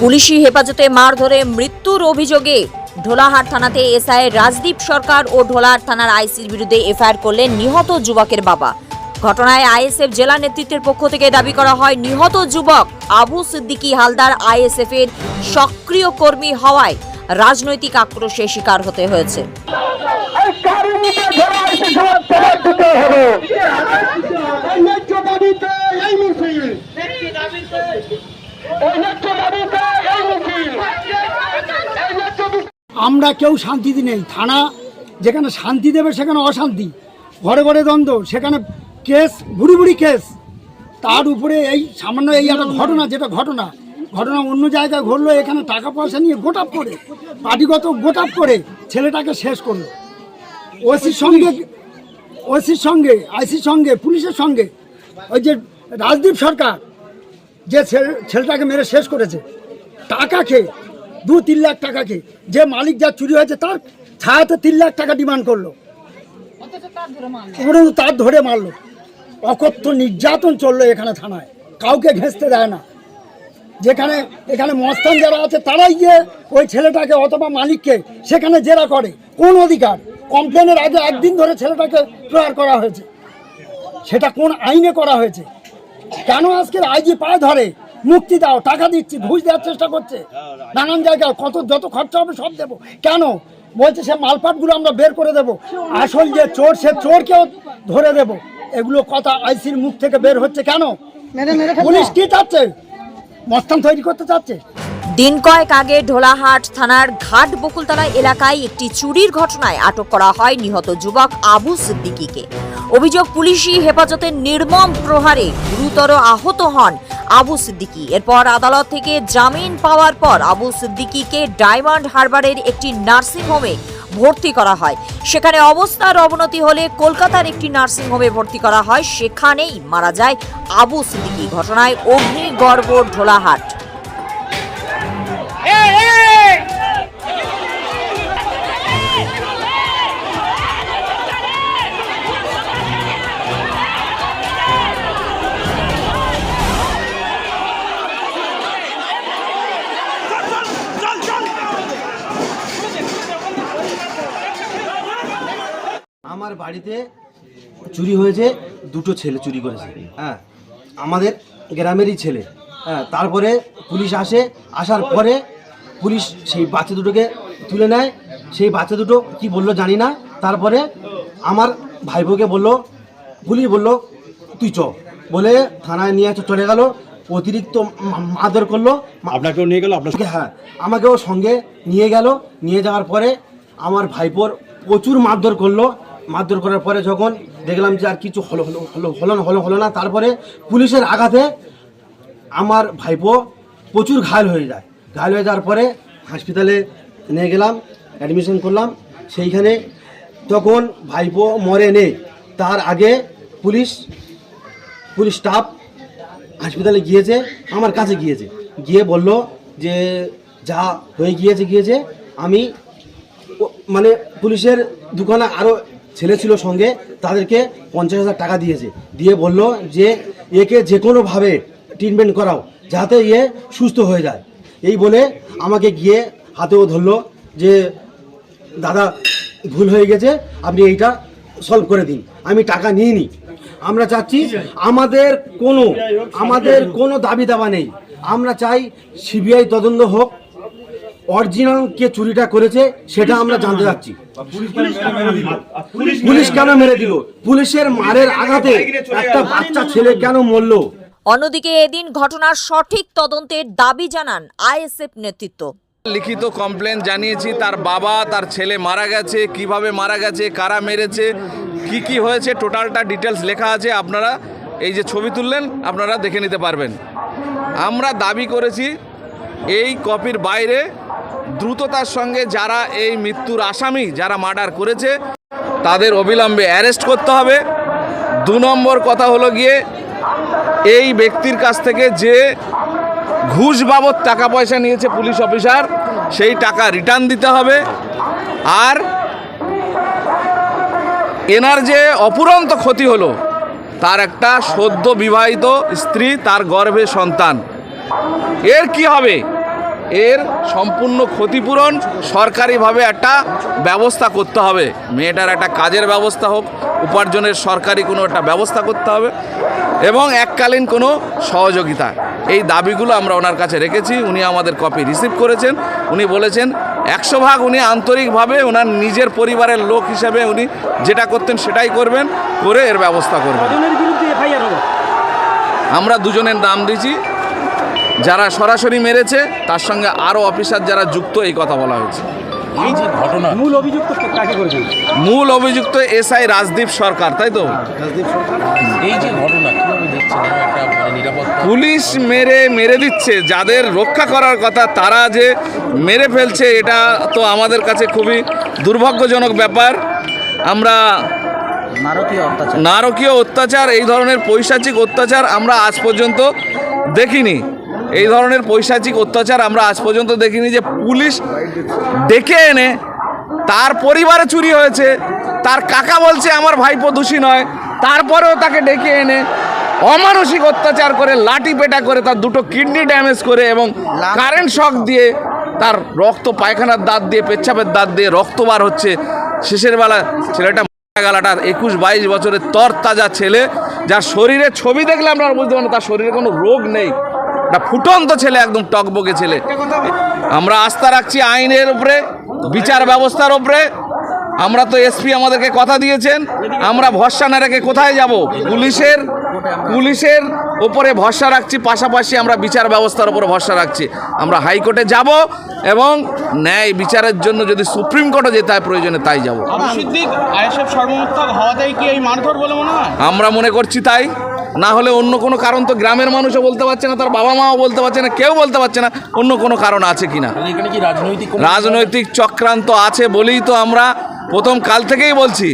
পুলিশি হেফাজতে মারধরে মৃত্যুর অভিযোগে ঢোলাহাট থানাতে এসআই রাজদীপ সরকার ও ঢোলাহাট থানার আইসির বিরুদ্ধে এফআইআর করলেন নিহত যুবকের বাবা। ঘটনায় আইএসএফ জেলা নেতৃত্বের পক্ষ থেকে দাবি করা হয়, নিহত যুবক আবু সিদ্দিকী হালদার আইএসএফ এর সক্রিয় কর্মী হওয়ায় রাজনৈতিক আক্রোশের শিকার হতে হয়েছে কারণীকে ধরা এসে সব ফেরত দিতে হবে এই ন্যায্য দাবিতে এই মিছিল এই ন্যায্য দাবিতে এই মিছিল এই ন্যায্য দাবি- আমরা কেউ শান্তিতে নেই। থানা, যেখানে শান্তি দেবে সেখানে অশান্তি। ঘরে ঘরে দ্বন্দ্ব, সেখানে কেস বুড়ি বুড়ি কেস। তার উপরে এই সামান্য এই একটা ঘটনা, যেটা ঘটনা ঘটনা অন্য জায়গায় ঘটলো, এখানে টাকা পয়সা নিয়ে গোটাপ করে, পার্টিগত গোটাপ করে ছেলেটাকে শেষ করল। ওসির সঙ্গে ওসির সঙ্গে, আইসির সঙ্গে, পুলিশের সঙ্গে, ওই যে রাজদীপ সরকার, যে ছেলে- ছেলেটাকে মেরে শেষ করেছে। টাকা খেয়ে দু তিন লাখ টাকা খেয়ে যে মালিক যা চুরি হয়েছে তার ছায়াতে তিন লাখ টাকা ডিমান্ড করল। তার ধরে মারলো। অকথ্য নির্যাতন চলল এখানে থানায়। কাউকে ঘেঁচতে দেয় না। যেখানে এখানে মস্তান যারা আছে তারাই গিয়ে ওই ছেলেটাকে অথবা মালিককে সেখানে জেরা করে। কোন অধিকার? কমপ্লেনের আগে একদিন ধরে ছেলেটাকে প্রহার করা হয়েছে। সেটা কোন আইনে করা হয়েছে? কেন আজকের আইজি পায়ে ধরে? মুক্তি দাও টাকা দিচ্ছি ঘুষ দেওয়ার চেষ্টা করছে। নানান জায়গায় কত যত খরচা হবে সব দেবো। কেন? বলছে সে মালপাটগুলো আমরা বের করে দেব। আসল যে চোর সে চোরকেও ধরে দেব। এগুলো কথা আইসির মুখ থেকে বের হচ্ছে কেন? পুলিশ কি চাচ্ছে? মস্তান তৈরি করতে চাচ্ছে? দিন কয়েক আগে ঢোলাহাট থানার ঘাট বকুলতলা এলাকায় একটি চুরির ঘটনায় আটক করা হয় নিহত যুবক আবু সিদ্দিকিকে। অভিযোগ, পুলিশি হেফাজতের নির্মম প্রহারে গুরুতর আহত হন আবু সিদ্দিকি। এরপর আদালত থেকে জামিন পাওয়ার পর আবু সিদ্দিকিকে ডায়মন্ড হারবারের একটি নার্সিং হোমে ভর্তি করা হয়। সেখানে অবস্থার অবনতি হলে কলকাতার একটি নার্সিং হোমে ভর্তি করা হয়। সেখানেই মারা যায় আবু সিদ্দিকি। ঘটনায় অগ্নিগর্ভ ঢোলাহাট। আমার বাড়িতে চুরি হয়েছে দুটো ছেলে চুরি করেছে। হ্যাঁ আমাদের গ্রামেরই ছেলে। হ্যাঁ তারপরে পুলিশ আসে আসার পরে পুলিশ সেই বাচ্চা দুটোকে তুলে নেয়। সেই বাচ্চা দুটো কি বলল জানি না। তারপরে আমার ভাইবোকে বলল পুলিশ বলল তুই চ। বলে থানায় নিয়ে চলে গেল। অতিরিক্ত মা- মারধর করল। আপনাকেও নিয়ে গেল? আপনার আমাকে হ্যাঁ আমাকেও সঙ্গে নিয়ে গেল। নিয়ে যাওয়ার পরে আমার ভাইপোর প্রচুর মারধর করল। মারধর করার পরে যখন দেখলাম যে আর কিছু হলো হলো হলো হলো হলো না, তারপরে পুলিশের আঘাতে আমার ভাইপো প্রচুর ঘায়ল হয়ে যায়। ঘায়ল হয়ে যাওয়ার পরে হসপিটালে নিয়ে গেলাম অ্যাডমিশন করলাম। সেইখানে তখন ভাইপো মরে নেই। তার আগে পুলিশ পুলিশ স্টাফ হাসপাতালে গিয়েছে, আমার কাছে গিয়েছে। গিয়ে বলল যে, যা হয়ে গিয়েছে গিয়েছে। আমি মানে পুলিশের দোকানে আরও ছেলে ছিল সঙ্গে, তাদেরকে পঞ্চাশ হাজার টাকা দিয়েছে। দিয়ে বলল যে, একে যে কোনোভাবে ট্রিটমেন্ট করাও, যাতে ইয়ে সুস্থ হয়ে যায়। এই বলে আমাকে গিয়ে হাতেও ধরলো যে, দাদা, ভুল হয়ে গেছে, আপনি এইটা সলভ করে দিন। আমি টাকা নিয়ে নিই আমরা চাচ্ছি আমাদের কোনো আমাদের কোনো দাবি দাবা নেই। আমরা চাই সিবিআই তদন্ত হোক অরিজিনাল কে চুরিটা করেছে সেটা আমরা জানতে চাচ্ছি পুলিশ কেন মেরে দিল? পুলিশের মারের আঘাতে একটা বাচ্চা ছেলে কেন মরলো? অন্যদিকে এদিন ঘটনার সঠিক তদন্তের দাবি জানান আইএসএফ নেতৃত্ব। লিখিত কমপ্লেন জানিয়েছি তার বাবা তার ছেলে মারা গেছে কীভাবে মারা গেছে কারা মেরেছে কি কি হয়েছে টোটালটা ডিটেলস লেখা আছে আপনারা এই যে ছবি তুললেন আপনারা দেখে নিতে পারবেন। আমরা দাবি করেছি এই কপির বাইরে দ্রুততার সঙ্গে যারা এই মৃত্যুর আসামি, যারা মার্ডার করেছে, তাদের অবিলম্বে অ্যারেস্ট করতে হবে। দু নম্বর কথা হলো গিয়ে, এই ব্যক্তির কাছ থেকে যে ঘুষ বাবদ টাকা পয়সা নিয়েছে পুলিশ অফিসার, সেই টাকা রিটার্ন দিতে হবে। আর এনার যে অপুরন্ত ক্ষতি হলো, তার একটা সদ্য বিবাহিত স্ত্রী, তার গর্ভে সন্তান। এর কি হবে? এর সম্পূর্ণ ক্ষতিপূরণ সরকারিভাবে একটা ব্যবস্থা করতে হবে। মেয়েটার একটা কাজের ব্যবস্থা হোক উপার্জনের সরকারি কোনো একটা ব্যবস্থা করতে হবে এবং এককালীন কোনো সহযোগিতা। এই দাবিগুলো আমরা ওনার কাছে রেখেছি উনি আমাদের কপি রিসিভ করেছেন। উনি বলেছেন একশো ভাগ উনি আন্তরিকভাবে ওনার নিজের পরিবারের লোক হিসেবে উনি যেটা করতেন সেটাই করবেন করে এর ব্যবস্থা করবেন। আমরা দুজনের নাম দিয়েছি যারা সরাসরি মেরেছে তার সঙ্গে আরও অফিসার যারা যুক্ত এই কথা বলা হয়েছে। এই যে ঘটনা। মূল অভিযুক্ত কাকে মূল অভিযুক্ত এসআই রাজদীপ সরকার তাই তো? এই যে ঘটনা মানে নিরাপত্তা পুলিশ মেরে মেরে দিচ্ছে। যাদের রক্ষা করার কথা তারা যে মেরে ফেলছে এটা তো আমাদের কাছে খুবই দুর্ভাগ্যজনক ব্যাপার। আমরা নারকীয় অত্যাচার এই ধরনের পৈশাচিক অত্যাচার আমরা আজ পর্যন্ত দেখিনি। এই ধরনের পৈশাচিক অত্যাচার আমরা আজ পর্যন্ত দেখিনি যে পুলিশ ডেকে এনে তার পরিবারে চুরি হয়েছে তার কাকা বলছে আমার ভাইপো দোষী নয় তারপরেও তাকে ডেকে এনে অমানসিক অত্যাচার করে লাঠি পেটা করে তার দুটো কিডনি ড্যামেজ করে এবং কারেন্ট শক দিয়ে তার রক্ত পায়খানার দাঁত দিয়ে পেচ্ছাপের দাঁত দিয়ে রক্ত বার হচ্ছে। শেষের বেলা ছেলেটা মারা গেল একুশ বাইশ বছরের তর তাজা ছেলে যার শরীরে ছবি দেখলে আমরা বুঝতে পারি না তার শরীরে কোনো রোগ নেই। একটা ফুটন্ত ছেলে একদম টকবকে ছেলে। আমরা আস্থা রাখছি আইনের উপরে বিচার ব্যবস্থার উপরে। আমরা তো এসপি আমাদেরকে কথা দিয়েছেন আমরা ভরসা না রেখে কোথায় যাব? পুলিশের পুলিশের ওপরে ভরসা রাখছি পাশাপাশি আমরা বিচার ব্যবস্থার ওপরে ভরসা রাখছি। আমরা হাইকোর্টে যাব এবং ন্যায় বিচারের জন্য যদি সুপ্রিম কোর্টে যেতে হয় প্রয়োজনে তাই যাব। আমরা মনে করছি তাই। না হলে অন্য কোনো কারণ তো গ্রামের মানুষও বলতে পারছে না তার বাবা মাও বলতে পারছে না কেউ বলতে পারছে না অন্য কোনো কারণ আছে কি না রাজনৈতিক চক্রান্ত আছে বলেই তো আমরা প্রথম কাল থেকেই বলছি।